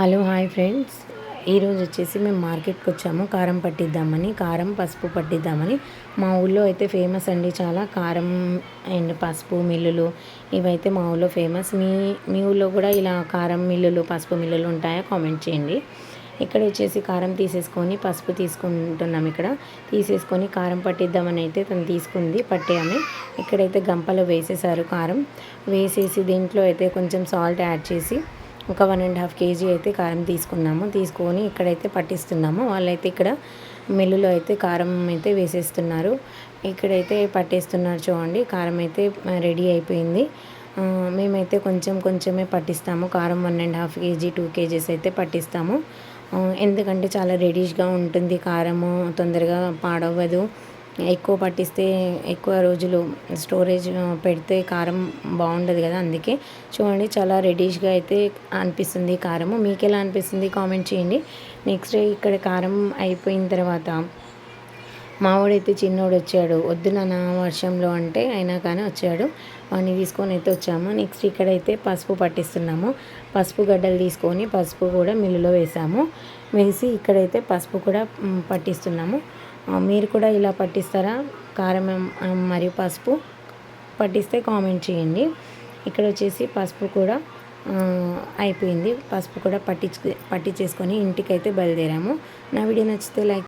Hello hi friends. ఈరోజు వచ్చేసి మేము మార్కెట్కి వచ్చాము. కారం పట్టిద్దామని కారం పసుపు పట్టిద్దామని. మా ఊళ్ళో అయితే ఫేమస్ అండి చాలా కారం అండ్ పసుపు మిల్లులు. ఇవైతే మా ఊళ్ళో ఫేమస్. మీ మీ ఊళ్ళో కూడా ఇలా కారం మిల్లులు పసుపు మిల్లులు ఉంటాయా? కామెంట్ చేయండి. ఇక్కడ వచ్చేసి కారం తీసేసుకొని పసుపు తీసుకుంటున్నాం ఇక్కడ. తీసేసుకొని కారం పట్టిద్దామని అయితే తను తీసుకుంది పట్టేయని ఇక్కడైతే గంపలో వేసేసారు కారం. వేసేసి దీంట్లో అయితే కొంచెం సాల్ట్ యాడ్ చేసి ఒక వన్ అండ్ హాఫ్ కేజీ అయితే కారం తీసుకున్నాము. తీసుకొని ఇక్కడైతే పట్టిస్తున్నాము. వాళ్ళైతే ఇక్కడ మిల్లులో అయితే కారం అయితే వేసేస్తున్నారు. ఇక్కడైతే పట్టేస్తున్నారు చూడండి. కారం అయితే రెడీ అయిపోయింది. మేమైతే కొంచెం కొంచెమే పట్టిస్తాము. కారం one and half KG two KGs అయితే పట్టిస్తాము. ఎందుకంటే చాలా రెడీష్గా ఉంటుంది. కారము తొందరగా పాడవ్వదు. ఎక్కువ పట్టిస్తే ఎక్కువ రోజులు స్టోరేజ్ పెడితే కారం బాగుండదు కదా అందుకే. చూడండి చాలా రెడీష్గా అయితే అనిపిస్తుంది కారము. మీకు ఎలా అనిపిస్తుంది కామెంట్ చేయండి. నెక్స్ట్ ఇక్కడ కారం అయిపోయిన తర్వాత మావాడైతే చిన్నోడు వచ్చాడు. వద్దు నాన్న వర్షంలో అంటే అయినా కానీ వచ్చాడు. వాడిని తీసుకొని అయితే వచ్చాము. నెక్స్ట్ ఇక్కడైతే పసుపు పట్టిస్తున్నాము. పసుపు గడ్డలు తీసుకొని పసుపు కూడా మిల్లులో వేసాము. వేసి ఇక్కడైతే పసుపు కూడా పట్టిస్తున్నాము. మీరు కూడా ఇలా పట్టిస్తారా? కారం మరియు పసుపు? పట్టిస్తే కామెంట్ చేయండి. ఇక్కడ వచ్చేసి పసుపు కూడా అయిపోయింది. పసుపు కూడా పట్టించు పట్టించేసుకొని ఇంటికైతే బయలుదేరాము. నా వీడియో నచ్చితే లైక్